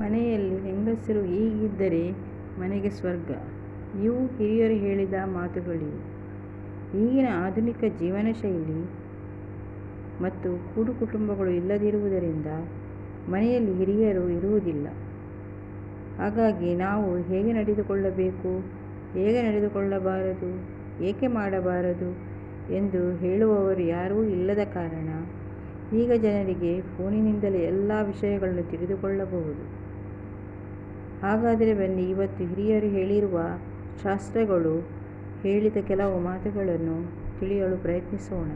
ಮನೆಯಲ್ಲಿ ಹೆಂಗಸರು ಹೀಗಿದ್ದರೆ ಮನೆಗೆ ಸ್ವರ್ಗ. ಇವು ಹಿರಿಯರು ಹೇಳಿದ ಮಾತುಗಳಿವು. ಈಗಿನ ಆಧುನಿಕ ಜೀವನ ಶೈಲಿ ಮತ್ತು ಕೂಡು ಕುಟುಂಬಗಳು ಇಲ್ಲದಿರುವುದರಿಂದ ಮನೆಯಲ್ಲಿ ಹಿರಿಯರು ಇರುವುದಿಲ್ಲ. ಹಾಗಾಗಿ ನಾವು ಹೇಗೆ ನಡೆದುಕೊಳ್ಳಬೇಕು, ಹೇಗೆ ನಡೆದುಕೊಳ್ಳಬಾರದು, ಏಕೆ ಮಾಡಬಾರದು ಎಂದು ಹೇಳುವವರು ಯಾರೂ ಇಲ್ಲದ ಕಾರಣ ಈಗ ಜನರಿಗೆ ಫೋನಿನಿಂದಲೇ ಎಲ್ಲ ವಿಷಯಗಳನ್ನು ತಿಳಿದುಕೊಳ್ಳಬಹುದು. ಹಾಗಾದರೆ ಬನ್ನಿ ಇವತ್ತು ಹಿರಿಯರು ಹೇಳಿರುವ ಶಾಸ್ತ್ರಗಳು ಹೇಳಿದ ಕೆಲವು ಮಾತುಗಳನ್ನು ತಿಳಿಯಲು ಪ್ರಯತ್ನಿಸೋಣ.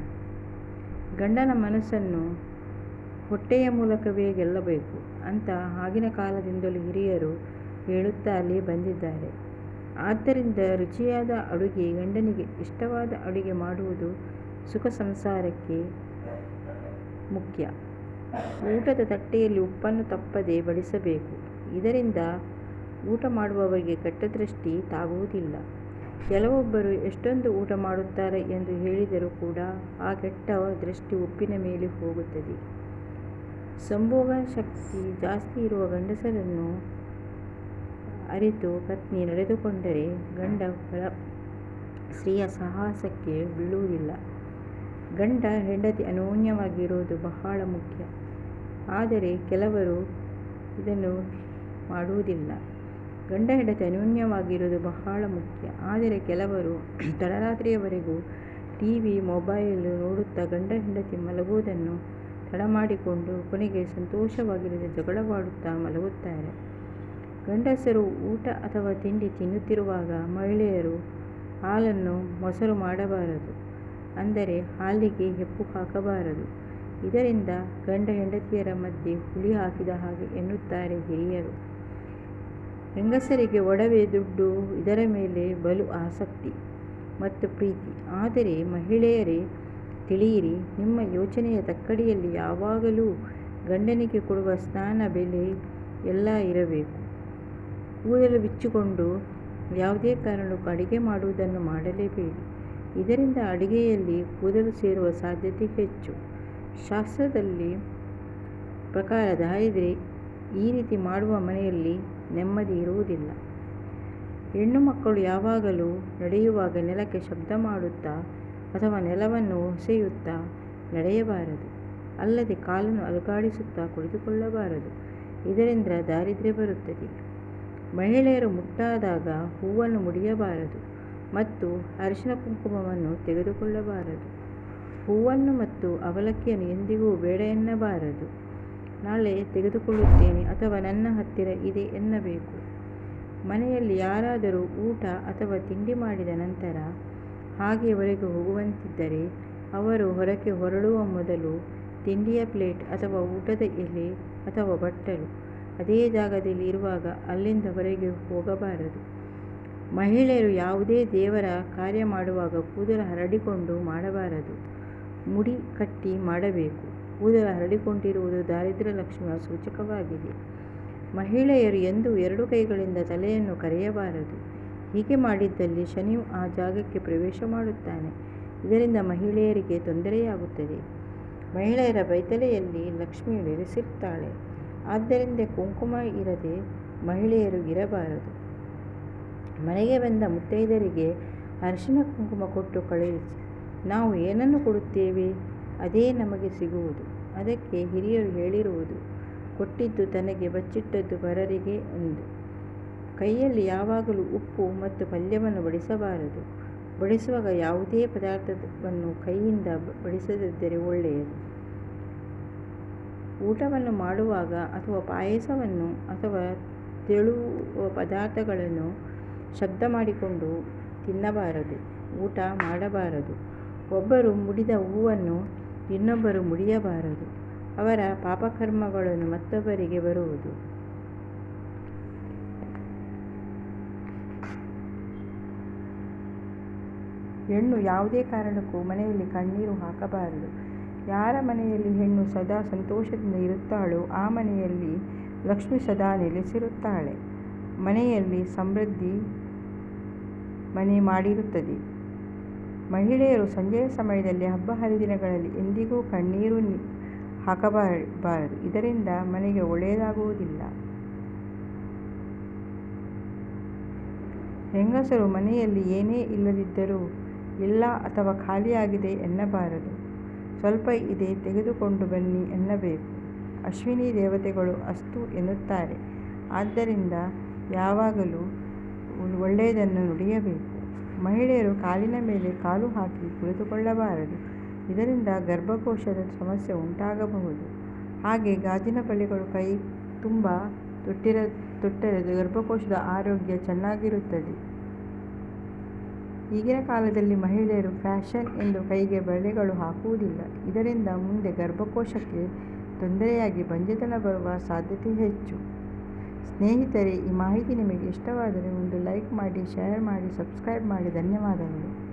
ಗಂಡನ ಮನಸ್ಸನ್ನು ಹೊಟ್ಟೆಯ ಮೂಲಕವೇ ಗೆಲ್ಲಬೇಕು ಅಂತ ಆಗಿನ ಕಾಲದಿಂದಲೂ ಹಿರಿಯರು ಹೇಳುತ್ತಾ ಅಲ್ಲಿ ಬಂದಿದ್ದಾರೆ. ಆದ್ದರಿಂದ ರುಚಿಯಾದ ಅಡುಗೆ, ಗಂಡನಿಗೆ ಇಷ್ಟವಾದ ಅಡುಗೆ ಮಾಡುವುದು ಸುಖ ಸಂಸಾರಕ್ಕೆ ಮುಖ್ಯ. ಊಟದ ತಟ್ಟೆಯಲ್ಲಿ ಉಪ್ಪನ್ನು ತಪ್ಪದೆ ಬಡಿಸಬೇಕು. ಇದರಿಂದ ಊಟ ಮಾಡುವವರಿಗೆ ಕೆಟ್ಟ ದೃಷ್ಟಿ ತಾಗುವುದಿಲ್ಲ. ಕೆಲವೊಬ್ಬರು ಎಷ್ಟೊಂದು ಊಟ ಮಾಡುತ್ತಾರೆ ಎಂದು ಹೇಳಿದರೂ ಕೂಡ ಆ ಕೆಟ್ಟ ದೃಷ್ಟಿ ಉಪ್ಪಿನ ಮೇಲೆ ಹೋಗುತ್ತದೆ. ಸಂಭೋಗ ಶಕ್ತಿ ಜಾಸ್ತಿ ಇರುವ ಗಂಡಸರನ್ನು ಅರಿತು ಪತ್ನಿ ನಡೆದುಕೊಂಡರೆ ಗಂಡ ಸ್ತ್ರೀಯ ಸಾಹಸಕ್ಕೆ ಬೀಳುವುದಿಲ್ಲ. ಗಂಡ ಹೆಂಡತಿ ಅನ್ಯೋನ್ಯವಾಗಿರುವುದು ಬಹಳ ಮುಖ್ಯ. ಆದರೆ ಕೆಲವರು ಇದನ್ನು ಮಾಡುವುದಿಲ್ಲ. ಗಂಡ ಹೆಂಡತಿ ಅನ್ಯೋನ್ಯವಾಗಿರುವುದು ಬಹಳ ಮುಖ್ಯ. ಆದರೆ ಕೆಲವರು ತಡರಾತ್ರಿಯವರೆಗೂ ಟಿವಿ, ಮೊಬೈಲ್ ನೋಡುತ್ತಾ ಗಂಡ ಹೆಂಡತಿ ಮಲಗುವುದನ್ನು ತಡಮಾಡಿಕೊಂಡು ಕೊನೆಗೆ ಸಂತೋಷವಾಗಿರದೆ ಜಗಳವಾಡುತ್ತಾ ಮಲಗುತ್ತಾರೆ. ಗಂಡಸರು ಊಟ ಅಥವಾ ತಿಂಡಿ ತಿನ್ನುತ್ತಿರುವಾಗ ಮಹಿಳೆಯರು ಹಾಲನ್ನು ಮೊಸರು ಮಾಡಬಾರದು. ಅಂದರೆ ಹಾಲಿಗೆ ಹೆಪ್ಪು ಹಾಕಬಾರದು. ಇದರಿಂದ ಗಂಡ ಹೆಂಡತಿಯರ ಮಧ್ಯೆ ಹುಳಿ ಹಾಕಿದ ಹಾಗೆ ಎನ್ನುತ್ತಾರೆ ಹಿರಿಯರು. ಹೆಂಗಸರಿಗೆ ಒಡವೆ, ದುಡ್ಡು ಇದರ ಮೇಲೆ ಬಲು ಆಸಕ್ತಿ ಮತ್ತು ಪ್ರೀತಿ. ಆದರೆ ಮಹಿಳೆಯರೇ ತಿಳಿಯಿರಿ, ನಿಮ್ಮ ಯೋಚನೆಯ ತಕ್ಕಡಿಯಲ್ಲಿ ಯಾವಾಗಲೂ ಗಂಡನಿಗೆ ಕೊಡುವ ಸ್ನಾನ ಬೆಲೆ ಎಲ್ಲ ಇರಬೇಕು. ಕೂದಲು ಬಿಚ್ಚಿಕೊಂಡು ಯಾವುದೇ ಕಾರಣಕ್ಕೂ ಅಡುಗೆ ಮಾಡುವುದನ್ನು ಮಾಡಲೇಬೇಡಿ. ಇದರಿಂದ ಅಡುಗೆಯಲ್ಲಿ ಕೂದಲು ಸೇರುವ ಸಾಧ್ಯತೆ ಹೆಚ್ಚು. ಶಾಸ್ತ್ರದಲ್ಲಿ ಪ್ರಕಾರ ದಾರಿದ್ರೆ ಈ ರೀತಿ ಮಾಡುವ ಮನೆಯಲ್ಲಿ ನೆಮ್ಮದಿ ಇರುವುದಿಲ್ಲ. ಹೆಣ್ಣು ಮಕ್ಕಳು ಯಾವಾಗಲೂ ನಡೆಯುವಾಗ ನೆಲಕ್ಕೆ ಶಬ್ದ ಮಾಡುತ್ತಾ ಅಥವಾ ನೆಲವನ್ನು ಹೊಸೆಯುತ್ತಾ ನಡೆಯಬಾರದು. ಅಲ್ಲದೆ ಕಾಲನ್ನು ಅಲುಗಾಡಿಸುತ್ತಾ ಕುಳಿತುಕೊಳ್ಳಬಾರದು. ಇದರಿಂದ ದಾರಿದ್ರ್ಯ ಬರುತ್ತದೆ. ಮಹಿಳೆಯರು ಮುಟ್ಟಾದಾಗ ಹೂವನ್ನು ಮುಡಿಯಬಾರದು ಮತ್ತು ಅರಿಶಿನ ಕುಂಕುಮವನ್ನು ತೆಗೆದುಕೊಳ್ಳಬಾರದು. ಹೂವನ್ನು ಮತ್ತು ಅವಲಕ್ಕಿಯನ್ನು ಎಂದಿಗೂ ಬೇಡ ಎನ್ನಬಾರದು. ನಾಳೆ ತೆಗೆದುಕೊಳ್ಳುತ್ತೇನೆ ಅಥವಾ ನನ್ನ ಹತ್ತಿರ ಇದೆ ಎನ್ನಬೇಕು. ಮನೆಯಲ್ಲಿ ಯಾರಾದರೂ ಊಟ ಅಥವಾ ತಿಂಡಿ ಮಾಡಿದ ನಂತರ ಹಾಗೆ ಹೊರಗೆ ಹೋಗುವಂತಿದ್ದರೆ ಅವರು ಹೊರಗೆ ಹೊರಡುವ ಮೊದಲು ತಿಂಡಿಯ ಪ್ಲೇಟ್ ಅಥವಾ ಊಟದ ಎಲೆ ಅಥವಾ ಬಟ್ಟಲು ಅದೇ ಜಾಗದಲ್ಲಿ ಇರುವಾಗ ಅಲ್ಲಿಂದ ಹೊರಗೆ ಹೋಗಬಾರದು. ಮಹಿಳೆಯರು ಯಾವುದೇ ದೇವರ ಕಾರ್ಯ ಮಾಡುವಾಗ ಕೂದಲು ಹರಡಿಕೊಂಡು ಮಾಡಬಾರದು. ಮುಡಿ ಕಟ್ಟಿ ಮಾಡಬೇಕು. ಕೂದಲು ಹರಡಿಕೊಂಡಿರುವುದು ದಾರಿದ್ರ್ಯ ಲಕ್ಷ್ಮಿಯ ಸೂಚಕವಾಗಿದೆ. ಮಹಿಳೆಯರು ಎಂದೂ ಎರಡು ಕೈಗಳಿಂದ ತಲೆಯನ್ನು ಕರೆಯಬಾರದು. ಹೀಗೆ ಮಾಡಿದ್ದಲ್ಲಿ ಶನಿ ಆ ಜಾಗಕ್ಕೆ ಪ್ರವೇಶ ಮಾಡುತ್ತಾನೆ. ಇದರಿಂದ ಮಹಿಳೆಯರಿಗೆ ತೊಂದರೆಯಾಗುತ್ತದೆ. ಮಹಿಳೆಯರ ಬೈತಲೆಯಲ್ಲಿ ಲಕ್ಷ್ಮಿ ನೆಲೆಸಿರುತ್ತಾಳೆ. ಆದ್ದರಿಂದ ಕುಂಕುಮ ಇರದೆ ಮಹಿಳೆಯರು ಇರಬಾರದು. ಮನೆಗೆ ಬಂದ ಮುತ್ತೈದರಿಗೆ ಅರಿಶಿನ ಕುಂಕುಮ ಕೊಟ್ಟು ಕಳುಹಿಸಿ. ನಾವು ಏನನ್ನು ಕೊಡುತ್ತೇವೆ ಅದೇ ನಮಗೆ ಸಿಗುವುದು. ಅದಕ್ಕೆ ಹಿರಿಯರು ಹೇಳಿರುವುದು, ಕೊಟ್ಟಿದ್ದು ತನಗೆ ಬಚ್ಚಿಟ್ಟದ್ದು ಪರರಿಗೆ ಎಂದು. ಕೈಯಲ್ಲಿ ಯಾವಾಗಲೂ ಉಪ್ಪು ಮತ್ತು ಪಲ್ಯವನ್ನು ಬಡಿಸಬಾರದು. ಬಡಿಸುವಾಗ ಯಾವುದೇ ಪದಾರ್ಥವನ್ನು ಕೈಯಿಂದ ಬಡಿಸದಿದ್ದರೆ ಒಳ್ಳೆಯದು. ಊಟವನ್ನು ಮಾಡುವಾಗ ಅಥವಾ ಪಾಯಸವನ್ನು ಅಥವಾ ತೆಳುವ ಪದಾರ್ಥಗಳನ್ನು ಶಬ್ದ ಮಾಡಿಕೊಂಡು ತಿನ್ನಬಾರದು. ಊಟ ಮಾಡಬಾರದು. ಒಬ್ಬರು ಮುಡಿದ ಹೂವನ್ನು ಇನ್ನೊಬ್ಬರು ಮುಡಿಯಬಾರದು. ಅವರ ಪಾಪಕರ್ಮಗಳನ್ನು ಮತ್ತೊಬ್ಬರಿಗೆ ಬರುವುದು. ಹೆಣ್ಣು ಯಾವುದೇ ಕಾರಣಕ್ಕೂ ಮನೆಯಲ್ಲಿ ಕಣ್ಣೀರು ಹಾಕಬಾರದು. ಯಾರ ಮನೆಯಲ್ಲಿ ಹೆಣ್ಣು ಸದಾ ಸಂತೋಷದಿಂದ ಇರುತ್ತಾಳೋ, ಆ ಮನೆಯಲ್ಲಿ ಲಕ್ಷ್ಮಿ ಸದಾ ನೆಲೆಸಿರುತ್ತಾಳೆ. ಮನೆಯಲ್ಲಿ ಸಮೃದ್ಧಿ ಮನೆ ಮಾಡಿರುತ್ತದೆ. ಮಹಿಳೆಯರು ಸಂಜೆಯ ಸಮಯದಲ್ಲಿ ಹಬ್ಬ ಹರಿದಿನಗಳಲ್ಲಿ ಎಂದಿಗೂ ಕಣ್ಣೀರು ಹಾಕಬಾರದು. ಇದರಿಂದ ಮನೆಗೆ ಒಳ್ಳೆಯದಾಗುವುದಿಲ್ಲ. ಹೆಂಗಸರು ಮನೆಯಲ್ಲಿ ಏನೇ ಇಲ್ಲದಿದ್ದರೂ ಇಲ್ಲ ಅಥವಾ ಖಾಲಿಯಾಗಿದೆ ಎನ್ನಬಾರದು. ಸ್ವಲ್ಪ ಇದೆ ತೆಗೆದುಕೊಂಡು ಬನ್ನಿ ಎನ್ನಬೇಕು. ಅಶ್ವಿನಿ ದೇವತೆಗಳು ಅಸ್ತು ಎನ್ನುತ್ತಾರೆ. ಆದ್ದರಿಂದ ಯಾವಾಗಲೂ ಒಳ್ಳೆಯದನ್ನು ನುಡಿಯಬೇಕು. ಮಹಿಳೆಯರು ಕಾಲಿನ ಮೇಲೆ ಕಾಲು ಹಾಕಿ ಕುಳಿತುಕೊಳ್ಳಬಾರದು. ಇದರಿಂದ ಗರ್ಭಕೋಶದ ಸಮಸ್ಯೆ ಉಂಟಾಗಬಹುದು. ಹಾಗೆ ಗಾಜಿನ ಬಳೆಗಳು ಕೈ ತುಂಬ ತೊಟ್ಟಿರ ತೊಟ್ಟರೆ ಗರ್ಭಕೋಶದ ಆರೋಗ್ಯ ಚೆನ್ನಾಗಿರುತ್ತದೆ. ಈಗಿನ ಕಾಲದಲ್ಲಿ ಮಹಿಳೆಯರು ಫ್ಯಾಷನ್ ಎಂದು ಕೈಗೆ ಬಳೆಗಳು ಹಾಕುವುದಿಲ್ಲ. ಇದರಿಂದ ಮುಂದೆ ಗರ್ಭಕೋಶಕ್ಕೆ ತೊಂದರೆಯಾಗಿ ಬಂಜೆತನ ಬರುವ ಸಾಧ್ಯತೆ ಹೆಚ್ಚು. ಸ್ನೇಹಿತರೆ ಈ ಮಾಹಿತಿ ನಿಮಗೆ ಇಷ್ಟವಾದರೆ ಒಂದು ಲೈಕ್ ಮಾಡಿ ಶೇರ್ ಮಾಡಿ ಸಬ್ಸ್ಕ್ರೈಬ್ ಮಾಡಿ. ಧನ್ಯವಾದಗಳು.